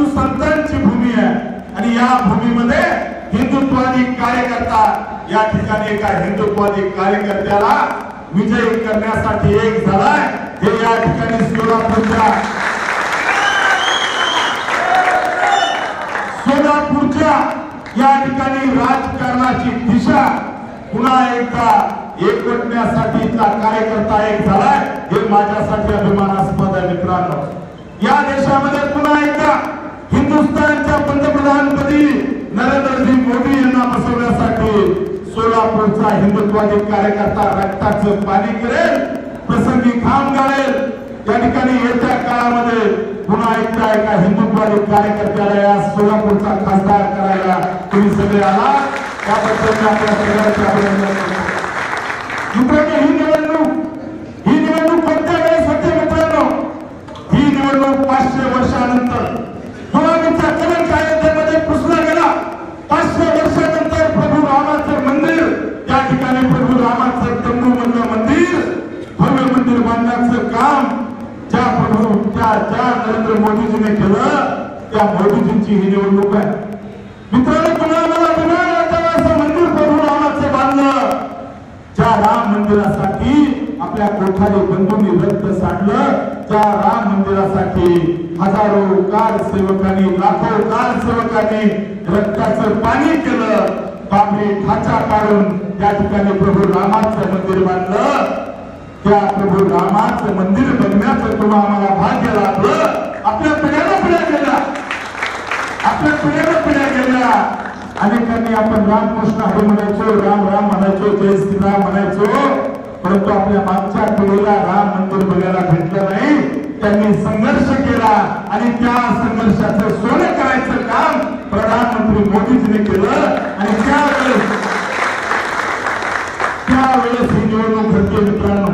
साधू संतांची भूमी आहे. आणि या भूमीमध्ये हिंदुत्वादी कार्यकर्ता या ठिकाणी एका हिंदुत्वादी कार्यकर्त्याला विजयी करण्यासाठी एक झालाय. हे या ठिकाणी सोलापूरच्या सोलापूरच्या या ठिकाणी राजकारणाची दिशा पुन्हा एकदा एकवटण्यासाठीचा कार्यकर्ता एक झालाय. हे माझ्यासाठी अभिमानास्पद आहे मित्रांनो. या देशामध्ये पुन्हा एकदा हिंदुस्थानच्या पंतप्रधानपदी नरेंद्रजी मोदी यांना बसवण्यासाठी सोलापूरचा हिंदुत्वादी कार्यकर्ता रक्ताचं पाणी करेल प्रसंगी खांब गाळेल. या ठिकाणी येत्या काळामध्ये पुन्हा एकदा एका हिंदुत्वादी कार्यकर्त्याला या सोलापूरचा खासदार करायला तुम्ही सगळे आला त्याबद्दल आपल्या सगळ्यांचे अभिनंदन मित्रांनो ही निवडणूक ही निवडणूक कोणत्या वेळेस होते मित्रांनो? ही निवडणूक पाचशे वर्षानंतर गुलामीचा कलंक अयोध्येमध्ये पुसला गेला पाचशे वर्षानंतर प्रभू रामाचं मंदिर त्या ठिकाणी प्रभू रामाचं तंबू मधलं मंदिर भव्य मंदिर बांधण्याचं काम ज्या प्रभू त्या ज्या नरेंद्र मोदीजीने केलं त्या मोदीजींची ही निवडणूक आहे. मित्रांनो पुन्हा मला अभिमान असं मंदिर बनवून रामाचं बांधलं. ज्या राम मंदिरासाठी आपल्या कोठारी बंधूंनी रक्त सांडलं त्या राम मंदिरासाठी हजारो कार सेवकांनी लाखो कार सेवकांनी रक्ताचं पाणी केलं. बाबरी खाचा काढून त्या ठिकाणी प्रभू रामाचं मंदिर बांधलं. त्या प्रभू रामाचं मंदिर बघण्याचं तुम्हा आम्हाला भाग्य लाभलं. आपल्या पिढ्याला पिढ्या गेल्या. आपल्या पिढ्याला पिढ्या गेल्या. अनेकांनी आपण रामकृष्ण हरी म्हणायचो राम राम म्हणायचो जय श्रीराम म्हणायचो. परंतु आपल्या मागच्या पिढीला राम मंदिर बघायला भेटलं नाही. त्यांनी संघर्ष केला आणि त्या संघर्षाचं सोनं करायचं काम प्रधानमंत्री मोदीजीने केलं. आणि त्यावेळेस त्यावेळेस ही निवडणूक घडते मित्रांनो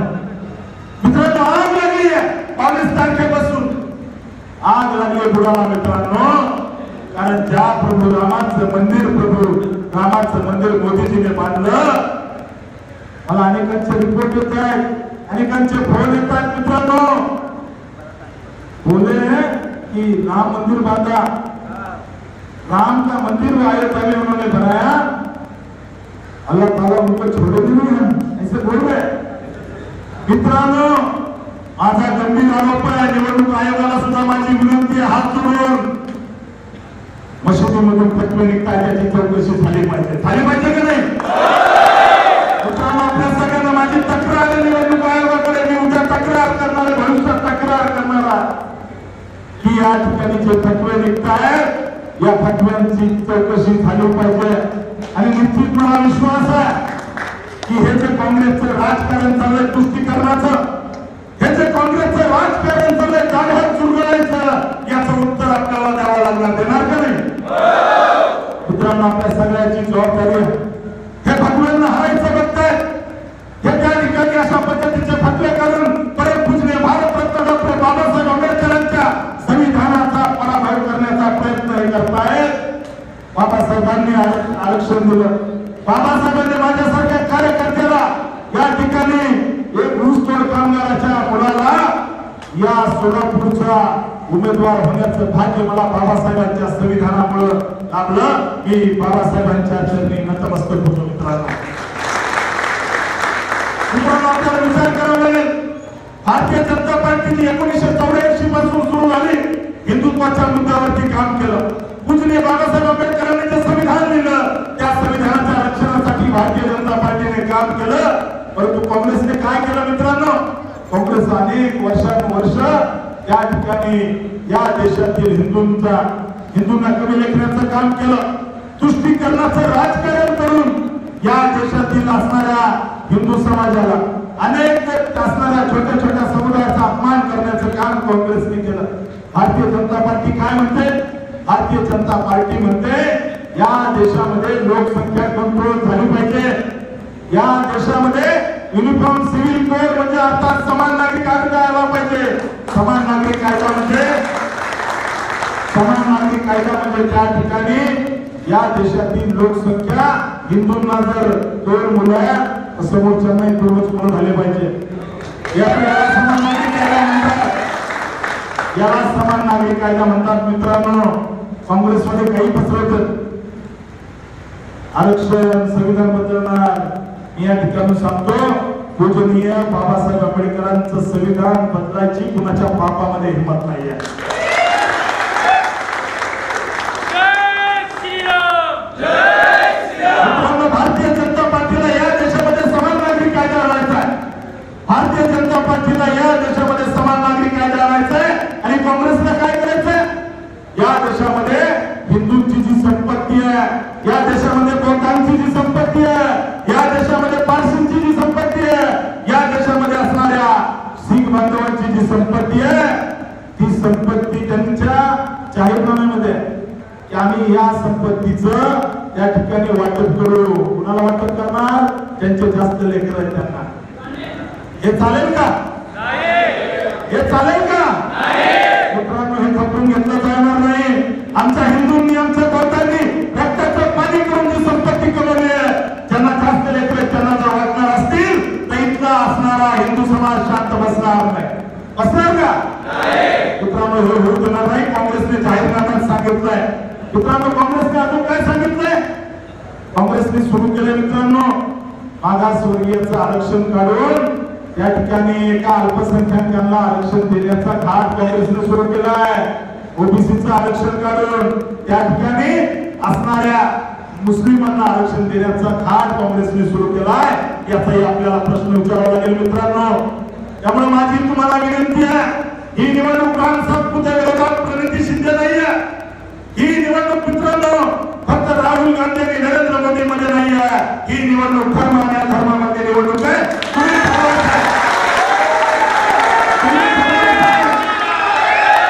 मित्रांनो आग लागली आहे बावीस तारखेपासून आग लागली आहे बुडाला मित्रांनो कारण ज्या प्रभू रामाचं मंदिर प्रभू रामाचं मंदिर मोदीजीने बांधलं मला अनेकांचे रिपोर्ट येत आहेत अनेकांचे फोन येत आहेत मित्रांनो. बोले कि राम मंदिर बांधा. राम का मंदिर वो अयोध्या में उन्होंने बनाया अल्लाह ताला उनको छोड़े भी नहीं हम ऐसे बोल रहे मित्रांनो माझा गंभीर आरोप आहे. निवडणूक आयोगाला सुद्धा माझी विनंती आहे हात जोडून. मशिदीमधून फतवे निघतात त्याची चौकशी झाली पाहिजे. झाली पाहिजे की नाही? तक्रार करणारे भविष्यात तक्रार करणारा. की या ठिकाणी जे फतवे निघतायत या फटव्यांची चौकशी झाली पाहिजे. आणि निश्चित मला विश्वास आहे की हे जे काँग्रेसचं राजकारण चाललंय तुष्टीकरणाचं हे जे काँग्रेसचं राजकारण चाललंय गाढवात चुरगळायचं याचं उत्तर आपल्याला द्यावं लागणार. देणार का नाही? मित्रांनो आपल्या सगळ्याची जबाबदारी आहे हे फतव्यांना हरायचं बघतायत हे त्या ठिकाणी अशा पद्धतीचे फतवे करून परत पूजने भारतरत्न डॉक्टर बाबासाहेब आंबेडकरांच्या संविधानाचा पराभव करण्याचा प्रयत्न हे करतायत बाबासाहेबांनी आर- आरक्षण दिलं. बाबासाहेबांनी माझ्यासारख्या कार्यकर्त्याला या ठिकाणी एक ऊसतोड कामगाराच्या मुलाला या सोलापूरचा उमेदवार होण्याचं भाग्य मला बाबासाहेबांच्या संविधानामुळं लाभलं. मी बाबासाहेबांच्या चरणी नतमस्तक होतो मित्रांनो. आपल्याला विचार करावा लागेल. भारतीय जनता पार्टीची एकोणीसशे चौऱ्याऐंशी पासून सुरू झाली. हिंदुत्वाच्या मुद्द्यावरती काम केलं. पूजनीय बाबा आंबेडकरांनी जे संविधान लिहिलं त्या संविधानाच्या रक्षणासाठी भारतीय जनता पार्टीने काम केलं परंतु काँग्रेसने काय केलं मित्रांनो. काँग्रेस अनेक वर्षानुवर्ष या ठिकाणी या देशातील हिंदूंचा हिंदूंना कमी लेखण्याचं काम केलं. तुष्टीकरणाचं राजकारण करून या देशातील असणाऱ्या हिंदू समाजाला अनेक असणाऱ्या छोट्या छोट्या समुदायाचा अपमान करण्याचं काम काँग्रेसने केलं. भारतीय जनता पार्टी काय म्हणते? भारतीय जनता पार्टी म्हणते या देशामध्ये लोकसंख्या कंट्रोल झाली पाहिजे. या देशामध्ये युनिफॉर्म सिव्हिल कोड म्हणजे अर्थात समान नागरिक कायदा आला पाहिजे. समान नागरिक कायदा म्हणजे? समान नागरिक कायदा म्हणजे त्या ठिकाणी या देशातील लोकसंख्या हिंदूंना जर दोन मुलं आहे, तर समोरच्यांना दोनच मुलं झाले पाहिजे. या- याला समान नागरिक कायदा म्हणतात. याला समान नागरिक कायदा म्हणतात मित्रांनो. काँग्रेसमध्ये काही पसरवत आरक्षण संविधान बदलणार. मी या ठिकाणी सांगतो पूजनीय बाबासाहेब आंबेडकरांचं संविधान बदलायची कुणाच्या बापामध्ये हिंमत नाही आहे भारतीय जनता पार्टीला या देशामध्ये समान नागरिक कायदा आणायचा आहे. भारतीय जनता पार्टीला या देशामध्ये समान नागरिक कायदा आणायचा आहे आणि काँग्रेसला काय करायचंय या देशामध्ये हिंदूंची जी संपत्ती आहे या देशामध्ये बौद्धांची जी संपत्ती आहे या देशामध्ये पारसींची जी संपत्ती आहे या देशामध्ये असणाऱ्या शीख बांधवांची जी संपत्ती आहे ती संपत्ती त्यांच्या जाहीरनाम्यामध्ये आहे की आम्ही या संपत्तीचं या ठिकाणी वाटप करू? कुणाला वाटप करणार? त्यांचे जास्त लेकर आहेत त्यांना. हे चालेल का हे चालेल का मित्रांनो हे खपवून घेतलं जाणार नाही आमच्या हिंदूंनी आमच्या बौद्धांनी रक्ताचं पाणी करून जी संपत्ती कमवली आहे ज्यांना जास्त लेकर आहेत त्यांना जर वाटणार असतील तर इथला असणारा हिंदू समाज शांत बसणार नाही बसणार का मित्रांनो हे होऊ देणार नाही काँग्रेसने जाहीरनाम्यात सांगितलंय मित्रांनो काँग्रेसने अजून काय सांगितलंय काँग्रेसने सुरू केले मित्रांनो मागासवर्गीयाचं आरक्षण काढून या ठिकाणी एका अल्पसंख्याकांना आरक्षण देण्याचा घाट काँग्रेसने सुरू केलाय. ओबीसीचं आरक्षण काढून त्या ठिकाणी असणाऱ्या मुस्लिमांना आरक्षण देण्याचा घाट काँग्रेसने सुरू केलाय याचाही आपल्याला प्रश्न विचारावा लागेल मित्रांनो. त्यामुळे माझी तुम्हाला विनंती आहे ही निवडणूक राम सातपुत्या विरोधात प्रणिती शिंदे नाही ही निवडणूक मित्रांनो फक्त राहुल गांधी आणि नरेंद्र मोदी मध्ये नाही. ही निवडणूक धर्म धर्मामध्ये निवडणूक आहे.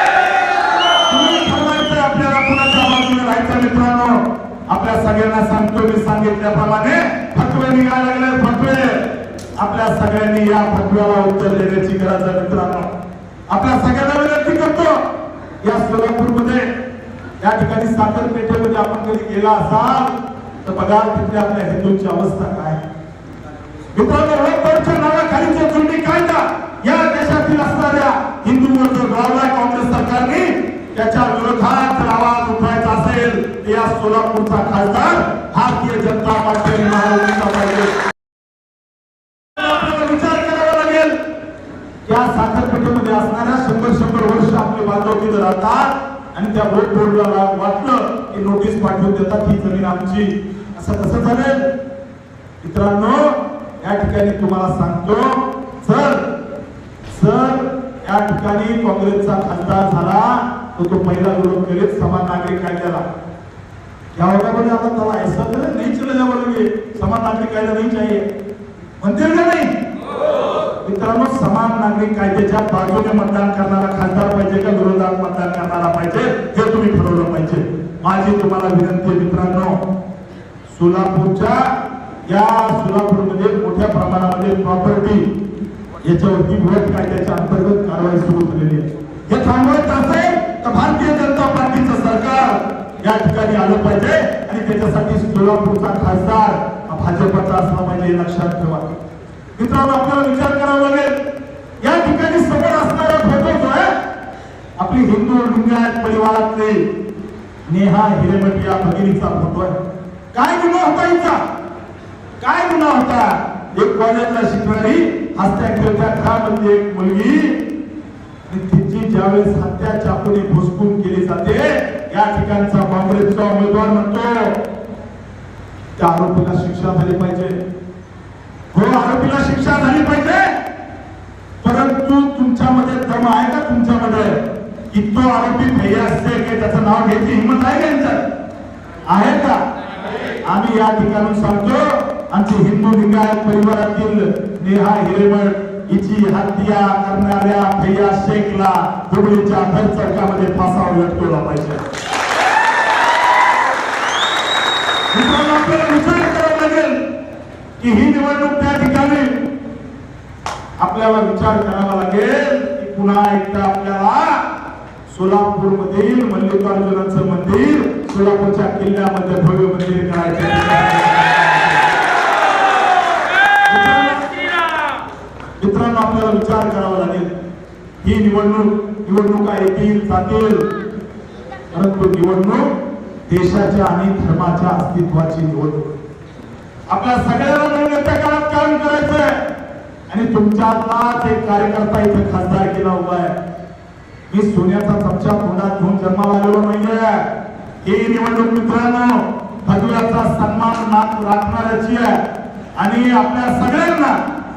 तुम्ही ठरवायचं आपल्याला कुणाच्या बाजूने राहायचं मित्रांनो. आपल्या सगळ्यांना सांगतो मी सांगितल्याप्रमाणे फतवे निघायला लागले फतवे आपल्या सगळ्यांनी या फतव्याला उत्तर देण्याची गरज आहे मित्रांनो. आपल्या सगळ्यांना विनंती करतो या सोलापूरमध्ये या ठिकाणी साखरपेठेमध्ये आपण कधी गेला असाल? तर बघा तिथे आपल्या हिंदूंची अवस्था काय? आहे. मित्रांनो वक्फच्या नावाखाली जो जुलमी कायदा या देशातील असणाऱ्या हिंदूंवर जो लावलाय काँग्रेस सरकारने त्याच्या विरोधात आवाज उठवायचा असेल तर या सोलापूरचा खासदार भारतीय जनता पार्टी महाराष्ट्र पाहिजे. विचार करावा लागेल. या साखरपेठेमध्ये असणाऱ्या शंभर शंभर वर्ष आपले बांधव तिथे राहतात. आणि त्या बोट बोर्डला वाटलं की नोटीस पाठवून देतात ही जमीन आमची. असं कसं झालं मित्रांनो या ठिकाणी तुम्हाला सांगतो सर सर या ठिकाणी काँग्रेसचा खासदार झाला तो तो पहिला विरोध केले समान नागरिक कायद्याला. या वर्गामध्ये आता त्याला ऐसा तर नाही चले जावं लगे समान नागरिक कायदा नाही चाहिए म्हणतील का नाही? मित्रांनो समान नागरिक कायद्याच्या बाजूने मतदान करणारा खासदार पाहिजे का विरोधात मतदान करणारा पाहिजे हे तुम्ही ठरवलं पाहिजे. माझी तुम्हाला विनंती मित्रांनो सोलापूरच्या या सोलापूरमध्ये मोठ्या प्रमाणामध्ये प्रॉपर्टी याच्यावरती विरोध कायद्याच्या अंतर्गत कारवाई सुरू झालेली आहे. हे थांबवायचं असेल तर भारतीय जनता पार्टीचं सरकार या ठिकाणी आलं पाहिजे आणि त्याच्यासाठी सोलापूरचा खासदार हा भाजपचा असला पाहिजे हे लक्षात ठेवा. मित्रांनो आपल्याला विचार करावा लागेल. या ठिकाणी समोर असणारा फोटो जो आहे आपली हिंदू लिंगायत परिवारातले नेहा हिरेमठ या भगिनीचा फोटो आहे. काय गुन्हा होता हिचा काय गुन्हा होता? एक कॉलेजला शिकणारी हसत्या खेळत्या म्हणजे एक मुलगी. आणि तिची ज्यावेळेस हत्या चाकूने भुसकून केली जाते या ठिकाणचा काँग्रेसचा उमेदवार म्हणतो त्या आरोपीला शिक्षा झाली पाहिजे. हो आरोपीला शिक्षा झाली पाहिजे. परंतु तुमच्यामध्ये काम आहे का की तो आरोपी भैया असते की त्याचं नाव घ्यायची हिंमत आहे का आहे का? आम्ही या ठिकाणी सांगतो आमची हिंदू लिंगायत परिवारातील नेहा हिरेमठ हिची हत्या करणाऱ्या भैया शेखला हुबळीच्या भर चौकामध्ये फासावर लटकवला पाहिजे. आपल्याला विचार करावा लागेल की ही निवडणूक त्या ठिकाणी आपल्याला विचार करावा लागेल की पुन्हा एकदा आपल्याला सोलापूर मधील मल्लिकार्जुनाचं मंदिर. सोलापूरच्या किल्ल्यामध्ये भव्य मंदिर करायचे मित्रांनो आपल्याला विचार करावा लागेल. ही निवडणूक निवडणुका येतील जातील. परंतु निवडणूक देशाच्या आणि धर्माच्या अस्तित्वाची निवडणूक. आपल्या सगळ्यांना मिळून येत्या काळात काम करायचंय. आणि तुमच्यातलाच एक कार्यकर्ता इथे खासदार केला उभा आहे. मी सोन्याचा चमचा तोंडात घेऊन जन्माला आलेलो नाहीये. ही निवडणूक मित्रांनो भगव्याचा सन्मान नाम राखणाऱ्याची आहे. आणि आपल्या सगळ्यांना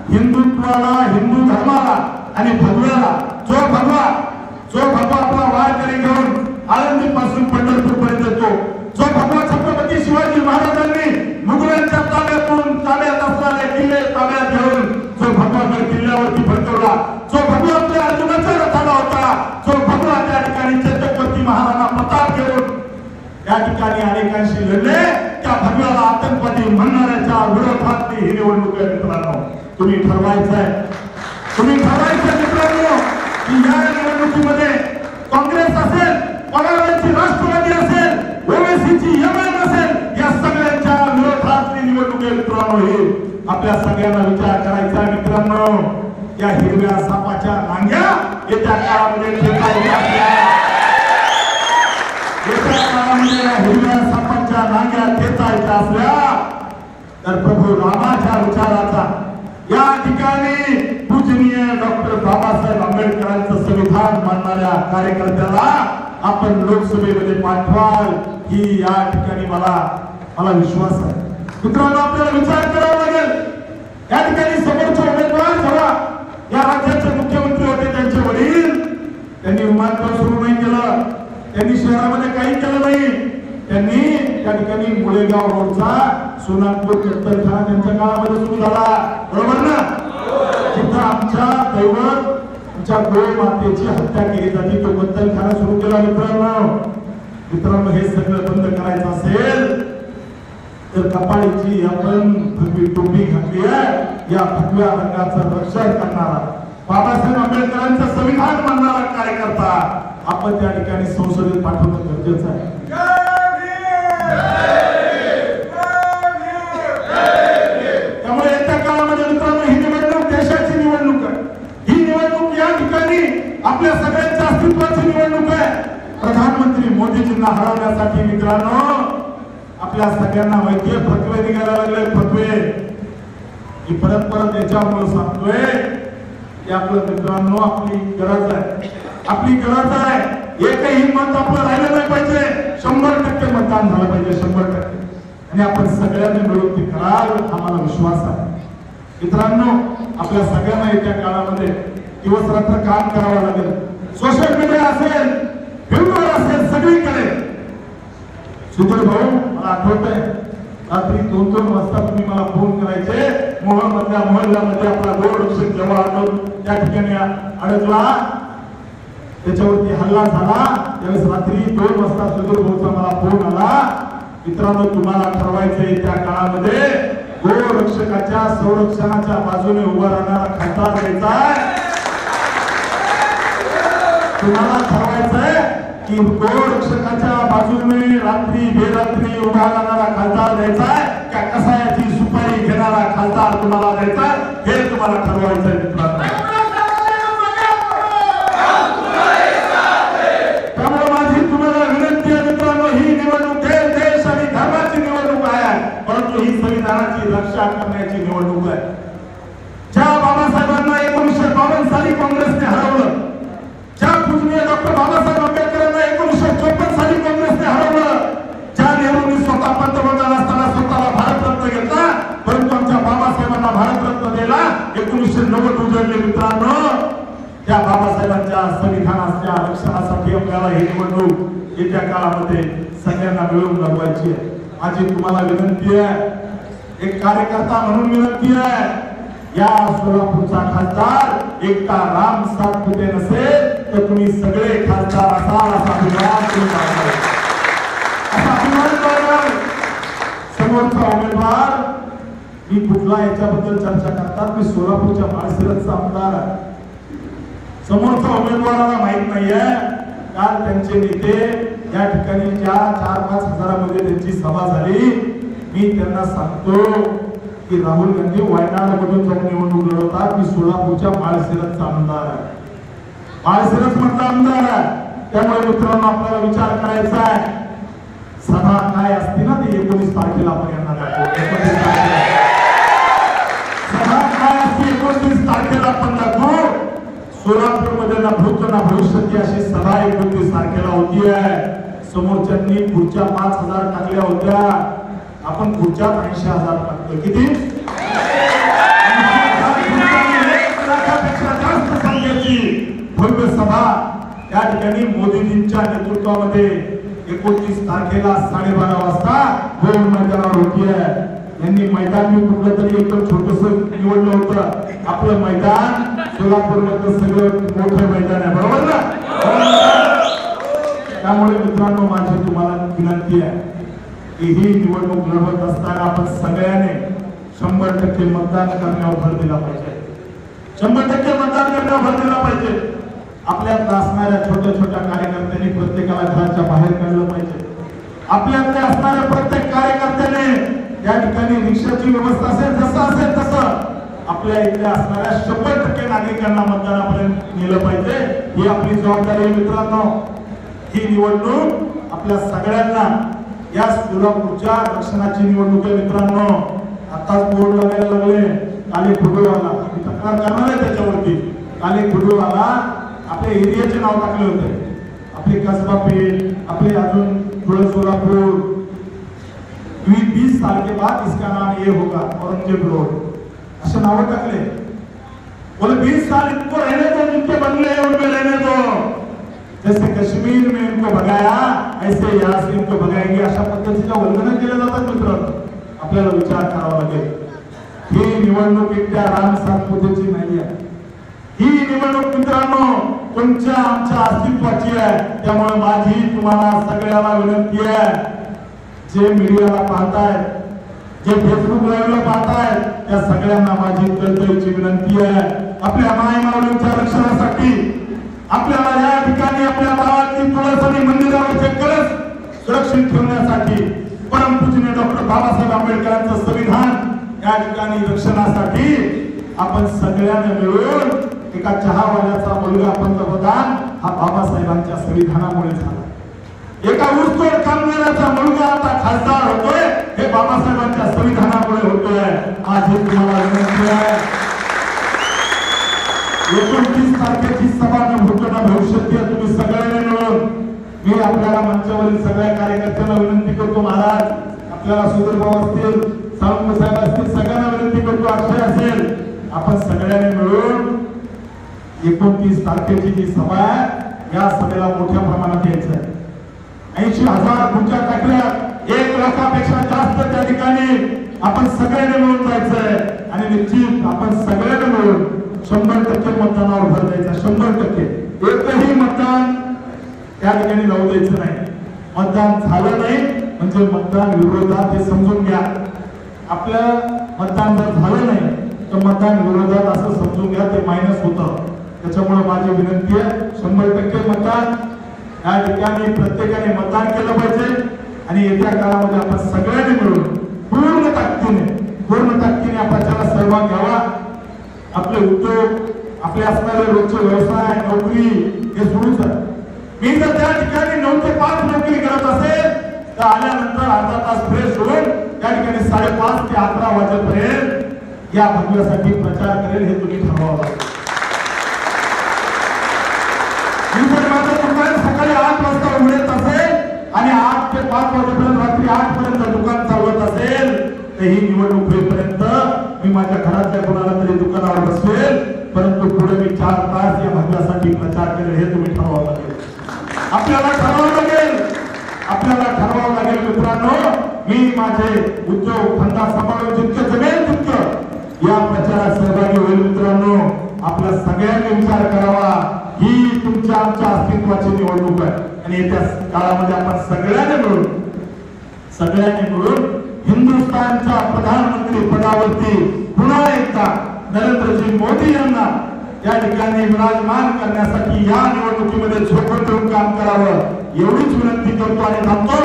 हिंदुत्वाला हिंदू धर्माला आणि भगव्याला जो भगवा जो भगवा आपला वारकरी घेऊन आळंदी पासून पंढरपूर पर्यंत येतो. जो भगवा छत्रपती शिवाजी महाराजांनी मुघलांच्या ताब्यातून ताब्यात असणारे किल्ले ताब्यात घेऊन जो भगवा किल्ल्यावरती भडकवला जो भगवा आपल्या अर्जुनाच्या ठिकाणी अनेकांशी लढले. त्या भगव्याला आतंकवादी म्हणणाऱ्याच्या विरोधात ही निवडणूक आहे मित्रांनो. तुम्ही ठरवायचंय. तुम्ही ठरवायचं मित्रांनो की या निवडणुकीमध्ये काँग्रेस असेल पगारांची राष्ट्रवादी असेल ओबीसीची एमएन असेल या सगळ्यांच्या विरोधातली निवडणूक आहे मित्रांनो ही आपल्या सगळ्यांना विचार करायचा आहे मित्रांनो. या हिरव्या सापाच्या नांग्या येत्या काळामध्ये ठेकायच्या असल्या हिरव्या सापांच्या नांग्या ठेचायच्या असल्या तर प्रभू रामाच्या विचाराचा या ठिकाणी पूजनीय डॉक्टर बाबासाहेब आंबेडकरांचं संविधान मानणाऱ्या कार्यकर्त्याला आपण लोकसभेमध्ये पाठवाल ही या ठिकाणी मला मला विश्वास आहे. मित्रांनो आपल्याला विचार करावा लागेल. या ठिकाणी समोरचे उमेदवार जेव्हा या राज्याचे मुख्यमंत्री होते त्यांचे वडील. त्यांनी विमानतळ सुरू नाही केलं? त्यांनी शहरामध्ये काही केलं नाही. त्यांनी त्या ठिकाणी मुळेगाव रोडचा सोनापूर कत्तरखाना त्यांच्या काळामध्ये सुरू झाला. बरोबर ना? जिथं आमच्या दैवत आमच्या गोळ मातेची हत्या केली जाते तो कत्तलखाना सुरू केला मित्रांनो. मित्रांनो हे सगळं बंद करायचं असेल तर कपाळीची आपण भगवी टोपी घातली आहे. या भगव्या रंगाचं रक्षण करणारा बाबासाहेब आंबेडकरांचं संविधान मानणारा कार्यकर्ता आपण त्या ठिकाणी संसदेत पाठवणं गरजेचं आहे. त्यामुळे येत्या काळामध्ये मित्रांनो ही निवडणूक देशाची निवडणूक आहे. ही निवडणूक या ठिकाणी आपल्या सगळ्यांच्या अस्तित्वाची निवडणूक आहे. प्रधानमंत्री मोदीजींना हरवण्यासाठी मित्रांनो आपल्या सगळ्यांना माहितीये फतवे निघायला लागले फतवे. ही परत परत याच्यामुळे सांगतोय की आपलं मित्रांनो आपली गरज आहे. आपली गरज आहे. एकही मत आपलं राहिलं नाही पाहिजे. शंभर टक्के मतदान झालं पाहिजे शंभर टक्के. आणि आपण सगळ्यांनी मिळून ती कराल आम्हाला विश्वास आहे. मित्रांनो आपल्या सगळ्यांना येत्या काळामध्ये दिवस रात्र काम करावं लागेल. सोशल मीडिया असेल फिल्मवर असेल सगळीकडे. सुधीर भाऊ मला आठवत आहे रात्री दोन दोन वाजता तुम्ही मला फोन करायचे. मोहन मधल्या मोहल्ल्यामध्ये आपला रोड रक्षक जेव्हा आठवून. त्या ठिकाणी अडकला. त्याच्यावरती हल्ला झाला. त्यावेळेस रात्री दोन वाजता सुधीर भाऊचा मला फोन आला. मित्रांनो तुम्हाला ठरवायचंय त्या काळामध्ये गोरक्षकाच्या संरक्षणाच्या बाजूने उभा राहणारा खासदार द्यायचा तुम्हाला ठरवायचंय की गोरक्षकाच्या बाजूने रात्री बेरात्री उभा राहणारा खासदार द्यायचा का कसायाची सुपारी घेणारा खासदार तुम्हाला द्यायचा हे तुम्हाला ठरवायचंय मित्रांनो. एकोणीसशे नव्वद उजळले मित्रांनो त्या बाबासाहेबांच्या संविधानाच्या रक्षणासाठी आपल्याला ही निवडणूक येत्या काळामध्ये सगळ्यांना मिळवून लढवायची आहे. माझी तुम्हाला विनंती आहे. एक कार्यकर्ता म्हणून विनंती आहे. या सोलापूरचा खासदार एकटा राम सातपुते नसेल तर तुम्ही सगळे खासदार असाल असा अभिमान समोरचा उमेदवार मी कुठला याच्याबद्दल चर्चा करतात? मी सोलापूरच्या माळशिरसचा आमदार आहे. समोरच्या उमेदवाराला माहीत नाहीये. काल त्यांचे नेते या ठिकाणी ज्या चार पाच हजारामध्ये त्यांची सभा झाली मी त्यांना सांगतो की राहुल गांधी वायनाड मधून जाऊन निवडणूक लढवतात. मी सोलापूरच्या माळशिरसचा आमदार आहे. माळशिरस मधला आमदार आहे. त्यामुळे मित्रांनो आपल्याला विचार करायचा आहे. सभा काय असते ना ते एकोणीस तारखेला आपण यांना दाखवू. 29 तारखेला. सभा काय असते एकोणतीस तारखेला आपण दाखवू सोलापूरमध्ये ना भूत ना भविष्याची अशी सभा एकोणतीस तारखेला होती आहे समोरच्यांनी पुढच्या पाच हजार टाकल्या होत्या. आपण पुढच्या ऐंशी हजार टाकतो किती? लाखापेक्षा जास्त संख्येची भव्य सभा या ठिकाणी मोदीजींच्या नेतृत्वामध्ये एकोणतीस तारखेला साडेबारा वाजता गोल मैदानावर होती आहे यांनी मैदान मी कुठलं तरी एकदम छोटस निवडलं होतं. आपलं मैदान सोलापूर मधलं सगळं मोठं मैदान आहे. बरोबर ना? त्यामुळे मित्रांनो माझी तुम्हाला विनंती आहे की ही निवडणूक लढवत असताना आपण सगळ्याने शंभर टक्के मतदान करण्यावर भर दिला पाहिजे. शंभर टक्के मतदान करण्यावर भर दिला पाहिजे. आपल्यात असणाऱ्या छोट्या छोट्या कार्यकर्त्यांनी प्रत्येकाला घराच्या बाहेर काढलं पाहिजे. आपल्यातल्या असणाऱ्या प्रत्येक कार्यकर्त्याने या ठिकाणी रिक्षाची व्यवस्था असेल जसं असेल तसं आपल्या इथल्या असणाऱ्या शंभर टक्के नागरिकांना मतदानापर्यंत नेलं पाहिजे. ही आपली जबाबदारी मित्रांनो. ही निवडणूक आपल्या सगळ्यांना या सोलापूरच्या रक्षणाची निवडणूक आहे मित्रांनो. आताच बोर्ड लागायला लागले. काली खुडूवाला मी तक्रार करणार आहे त्याच्यावरती. काली खुडूवाला आपल्या एरियाचे नाव टाकले होते. आपली कसबा पेठ आपले अजून थोडं सोलापूर वी बीस साल के बाद इसका नाम ये होगा औरंगजेब रोड अच्छा नाव टाकले. बोले बीस साल इनको रहने दो जिनके बंगले हैं उनमें रहने दो. जैसे कश्मीर में इनको भगाया ऐसे यहाँ से इनको भगाएंगे. अशा पद्धतीच्या वल्गना केल्या जातात मित्र. आपल्याला विचार करावा लागेल. ही निवडणूक एकट्या राम सातपुतेची नाही आहे. ही निवडणूक मित्रांनो तुमच्या आमच्या अस्तित्वाची आहे. त्यामुळे माझी तुम्हाला सगळ्याला विनंती आहे. जे मीडियाला पाहतायत जे फेसबुक लाईव्हला पाहतायत त्या सगळ्यांना माझी कळकळीची विनंती आहे. आपल्या मायमावलींच्या रक्षणासाठी आपल्याला या ठिकाणी आपल्या गावातली तुळस आणि मंदिरावरचे कळस सुरक्षित ठेवण्यासाठी परमपूजनीय डॉक्टर बाबासाहेब आंबेडकरांचं संविधान या ठिकाणी रक्षणासाठी आपण सगळ्यांना मिळून एका चहावाल्याचा मुलगा पंतप्रधान हा बाबासाहेबांच्या संविधानामुळे झाला. एका ऊसतोड कामगाराचा मुलगा आता खासदार होतोय. हे बाबासाहेबांच्या संविधानामुळे होतोय. आज हे तुम्हाला विनंती आहे. एकोणतीस तारखेची सभा न भूतना भविष्यात तुम्ही सगळ्यांनी मिळून मी आपल्याला मंचावरील सगळ्या कार्यकर्त्यांना विनंती करतो महाराज आपल्याला सुधीर असतील सावंत साहेब असतील सगळ्यांना विनंती करतो अक्षय असेल. आपण सगळ्यांनी मिळून एकोणतीस तारखेची जी सभा आहे या सभेला मोठ्या प्रमाणात यायचं आहे. ऐंशी हजार खुर्च्या टाकल्या एक लाखापेक्षा जास्त त्या ठिकाणी आपण सगळ्यांनी मिळून जायचंय. आणि निश्चित आपण सगळ्यांनी मिळून शंभर टक्के मतदानावर भर द्यायचा. शंभर टक्के. एकही मतदान त्या ठिकाणी लावू द्यायचं नाही. मतदान झालं नाही म्हणजे मतदान विरोधात हे समजून घ्या. आपलं मतदान जर झालं नाही तर मतदान विरोधात असं समजून घ्या ते मायनस होतं. त्याच्यामुळे माझी विनंती आहे शंभर टक्के मतदान या ठिकाणी प्रत्येकाने मतदान केलं पाहिजे. आणि येत्या काळामध्ये आपण सगळ्यांनी मिळून पूर्ण ताकदीने पूर्ण ताकदीने आपण त्याला सहभाग घ्यावा. आपले उद्योग आपले असणारे रोजचे व्यवसाय नोकरी हे सुरूच आहे. मी जर त्या ठिकाणी नऊ ते पाच नोकरी करत असेल तर आल्यानंतर अर्धा तास फ्रेश होऊन त्या ठिकाणी साडेपाच ते अकरा वाजेपर्यंत या भगव्यासाठी प्रचार करेल हे तुम्ही ठरवावं लागेल मी जर माझं दुकान सकाळी आठ वाजता उघडत असेल आणि आठ ते पाच वाजेपर्यंत रात्री आठ पर्यंत दुकान चालवत असेल तर ही निवडणूक होईपर्यंत मी माझ्या घरातल्या कोणाला तरी दुकानावर बसवेल. परंतु पुढे मी चार तास या भागासाठी प्रचार करेल हे तुम्ही ठरवावं लागेल. आपल्याला ठरवावं लागेल. आपल्याला ठरवावं लागेल मित्रांनो मी माझे उद्योग धंदा सांभाळून जितकं जमेल तितकं या प्रचारात सहभागी होईल मित्रांनो. आपल्या सगळ्यांनी विचार करावा. ही तुमच्या आमच्या अस्तित्वाची निवडणूक आणि येत्या काळामध्ये आपण सगळ्यांनी मिळून सगळ्यांनी मिळून हिंदुस्थानच्या प्रधानमंत्री पदावरती पुन्हा एकदा नरेंद्रजी मोदी यांना या ठिकाणी विराजमान करण्यासाठी या निवडणुकीमध्ये झोपून ठेवून काम करावं एवढीच विनंती करतो आणि थांबतो.